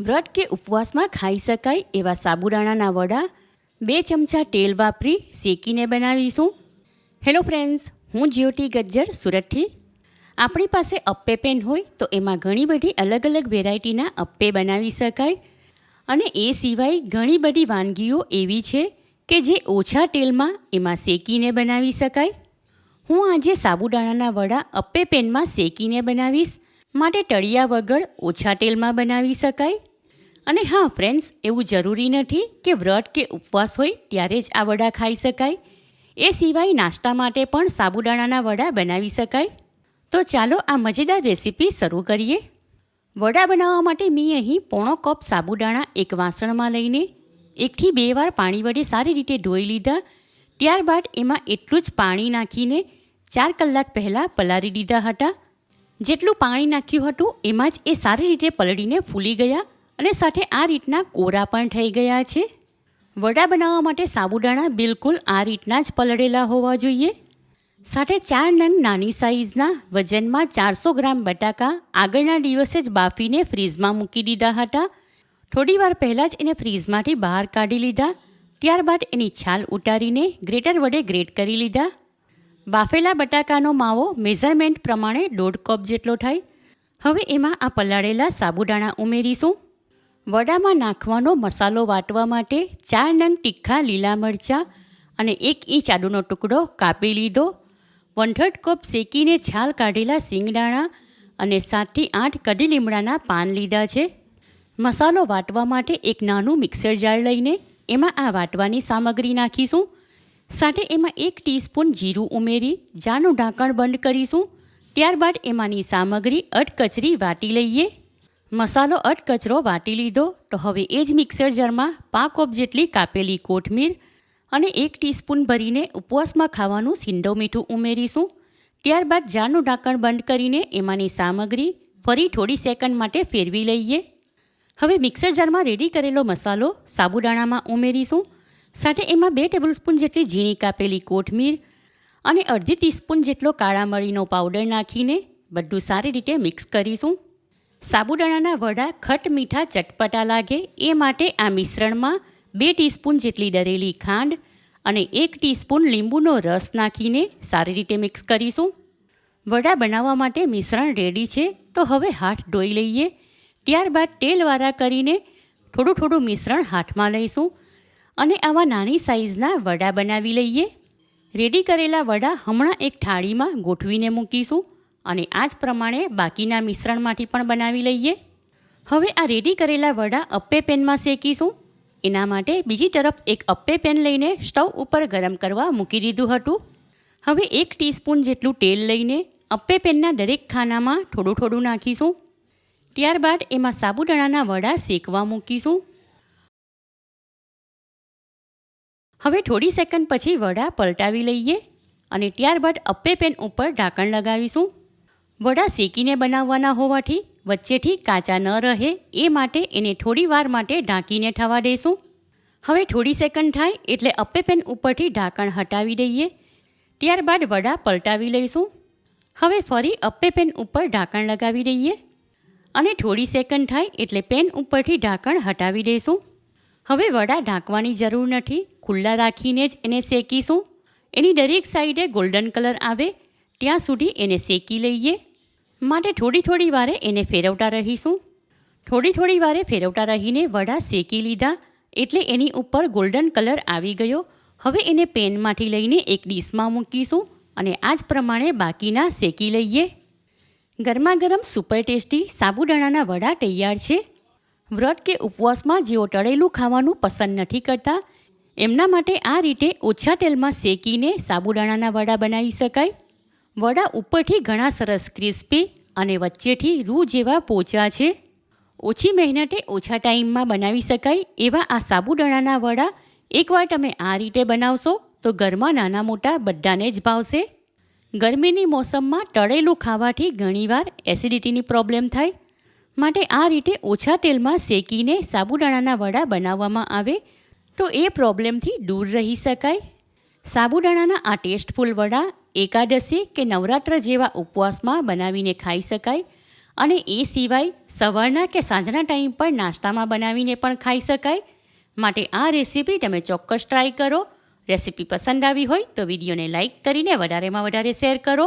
વ્રત કે ઉપવાસમાં ખાઈ શકાય એવા સાબુદાણાના વડા, બે ચમચા તેલ વાપરી શેકીને બનાવીશું. હેલો ફ્રેન્ડ્સ હું જ્યોતિ ગજ્જર, સુરતથી. આપણી પાસે અપ્પે પેન હોય તો એમાં ઘણી બધી અલગ અલગ વેરાયટીના અપ્પે બનાવી શકાય. અને એ સિવાય ઘણી બધી વાનગીઓ એવી છે કે જે ઓછા તેલમાં એમાં શેકીને બનાવી શકાય. હું આજે સાબુદાણાના વડા અપ્પે પેનમાં શેકીને બનાવીશ. માટે તળિયા વગર ઓછા તેલમાં બનાવી શકાય? અને હા ફ્રેન્ડ્સ એવું જરૂરી નથી કે વ્રત કે ઉપવાસ હોય ત્યારે જ આ વડા ખાઈ શકાય. એ સિવાય નાસ્તા માટે પણ સાબુદાણાના વડા બનાવી શકાય. તો ચાલો આ મજેદાર રેસીપી શરૂ કરીએ. વડા બનાવવા માટે મેં અહીં પોણો કપ સાબુદાણા એક વાસણમાં લઈને એકથી બે વાર પાણી વડે સારી રીતે ધોઈ લીધા. ત્યારબાદ એમાં એટલું જ પાણી નાખીને ચાર કલાક પહેલાં પલાળી દીધા હતા. જેટલું પાણી નાખ્યું હતું, એમાં જ એ સારી રીતે પલળીને ફૂલી ગયા અને સાથે આ રીતના કોરા પણ થઈ ગયા છે. વડા બનાવવા માટે સાબુદાણા બિલકુલ આ રીતના જ પલળેલા હોવા જોઈએ. સાથે ચાર નંગ નાની સાઇઝના વજનમાં ચારસો ગ્રામ બટાકા આગળના દિવસે જ બાફીને ફ્રીઝમાં મૂકી દીધા હતા. થોડી વાર પહેલાં જ એને ફ્રીઝમાંથી બહાર કાઢી લીધા. ત્યારબાદ એની છાલ ઉતારીને ગ્રેટર વડે ગ્રેટ કરી લીધા. બાફેલા બટાકાનો માવો મેઝરમેન્ટ પ્રમાણે દોઢ કપ જેટલો થાય. હવે એમાં આ પલાળેલા સાબુદાણા ઉમેરીશું. વડામાં નાખવાનો મસાલો વાટવા માટે ચાર નંગ તીખા લીલા મરચાં અને એક ઇંચ આદુનો ટુકડો કાપી લીધો. વન થર્ડ કપ શેકીને છાલ કાઢેલા સિંગદાણા અને સાતથી આઠ કઢી લીમડાના પાન લીધા છે. મસાલો વાટવા માટે એક નાનું મિક્સર જાર લઈને એમાં આ વાટવાની સામગ્રી નાખીશું. સાથે એમાં એક ટીસ્પૂન જીરું ઉમેરી, જાનું ઢાંકણ બંધ કરીશું. ત્યારબાદ એમાંની સામગ્રી અટકચરી વાટી લઈએ. મસાલો અટકચરો વાટી લીધો. તો હવે એ જ મિક્સર જારમાં પાંચ કપ જેટલી કાપેલી કોથમીર અને એક ટીસ્પૂન ભરીને ઉપવાસમાં ખાવાનું સિંડો મીઠું ઉમેરીશું. ત્યારબાદ જારનું ઢાંકણ બંધ કરીને એમાંની સામગ્રી ફરી થોડી સેકન્ડ માટે ફેરવી લઈએ. હવે મિક્સર જારમાં રેડી કરેલો મસાલો સાબુદાણામાં ઉમેરીશું. સાથે એમાં બે ટેબલસ્પૂન જેટલી ઝીણી કાપેલી કોથમીર અને અડધી ટીસ્પૂન જેટલો કાળા મરીનો પાવડર નાખીને બધું સારી રીતે મિક્સ કરીશું. સાબુદાણાના વડા ખટ મીઠા ચટપટા લાગે એ માટે આ મિશ્રણમાં બે ટીસ્પૂન જેટલી દરેલી ખાંડ અને એક ટીસ્પૂન લીંબુનો રસ નાખીને સારી રીતે મિક્સ કરીશું. વડા બનાવવા માટે મિશ્રણ રેડી છે તો હવે હાથ ધોઈ લઈએ. ત્યારબાદ તેલવાળા કરીને થોડું થોડું મિશ્રણ હાથમાં લઈશું. અને આવા નાની સાઇઝના વડા બનાવી લઈએ. રેડી કરેલા વડા હમણાં એક થાળીમાં ગોઠવીને મૂકીશું અને આ જ પ્રમાણે બાકીના મિશ્રણમાંથી પણ બનાવી લઈએ. હવે આ રેડી કરેલા વડા અપ્પે પેનમાં શેકીશું. એના માટે બીજી તરફ એક અપ્પે પેન લઈને સ્ટવ ઉપર ગરમ કરવા મૂકી દીધું હતું. હવે એક ટીસ્પૂન જેટલું તેલ લઈને અપ્પે પેનના દરેક ખાનામાં થોડું થોડું નાખીશું. ત્યારબાદ એમાં સાબુદાણાના વડા શેકવા મૂકીશું. હવે થોડી સેકન્ડ પછી વડા પલટાવી લઈએ અને ત્યારબાદ અપ્પે પેન ઉપર ઢાંકણ લગાવીશું. વડા શેકીને બનાવવાના હોવાથી વચ્ચેથી કાચા ન રહે, એ માટે એને થોડી વાર માટે ઢાંકીને થવા દઈશું હવે થોડી સેકન્ડ થાય એટલે અપ્પે પેન ઉપરથી ઢાંકણ હટાવી દઈએ. ત્યારબાદ વડા પલટાવી લઈશું. હવે ફરી અપ્પે પેન ઉપર ઢાંકણ લગાવી દઈએ અને થોડી સેકન્ડ થાય એટલે પેન ઉપરથી ઢાંકણ હટાવી દઈશું. હવે વડા ઢાંકવાની જરૂર નથી, ખુલ્લા રાખીને જ એને શેકીશું. એની દરેક સાઈડે ગોલ્ડન કલર આવે, ત્યાં સુધી એને શેકી લઈએ. માટે થોડી થોડી વારે એને ફેરવતા રહીશું. થોડી થોડી વારે ફેરવતા રહીને વડા શેકી લીધા, એટલે એની ઉપર ગોલ્ડન કલર આવી ગયો. હવે એને પેનમાંથી લઈને એક ડીશમાં મૂકીશું અને આ જ પ્રમાણે બાકીના શેકી લઈએ. ગરમા ગરમ સુપર ટેસ્ટી સાબુદાણાના વડા તૈયાર છે. વ્રત કે ઉપવાસમાં જેઓ તળેલું ખાવાનું પસંદ નથી કરતા, એમના માટે આ રીતે ઓછા તેલમાં શેકીને સાબુદાણાના વડા બનાવી શકાય. વડા ઉપરથી ઘણા સરસ ક્રિસ્પી અને વચ્ચેથી રૂ જેવા પોચા છે. ઓછી મહેનતે ઓછા ટાઈમમાં બનાવી શકાય એવા આ સાબુદાણાના વડા એકવાર તમે આ રીતે બનાવશો તો ઘરમાં નાના મોટા બધાને જ ભાવશે. ગરમીની મોસમમાં તળેલું ખાવાથી ઘણીવાર એસિડિટીની પ્રોબ્લેમ થાય માટે આ રીતે ઓછા તેલમાં શેકીને સાબુદાણાના વડા બનાવવામાં આવે તો એ પ્રોબ્લેમથી દૂર રહી શકાય. સાબુદાણાના આ ટેસ્ટફુલ વડા એકાદશી કે નવરાત્ર જેવા ઉપવાસમાં બનાવીને ખાઈ શકાય અને એ સિવાય સવારના કે સાંજના ટાઈમ પર નાસ્તામાં બનાવીને પણ ખાઈ શકાય. માટે આ રેસીપી તમે ચોક્કસ ટ્રાય કરો. રેસીપી પસંદ આવી હોય તો વિડીયોને લાઇક કરીને વધારેમાં વધારે શેર કરો.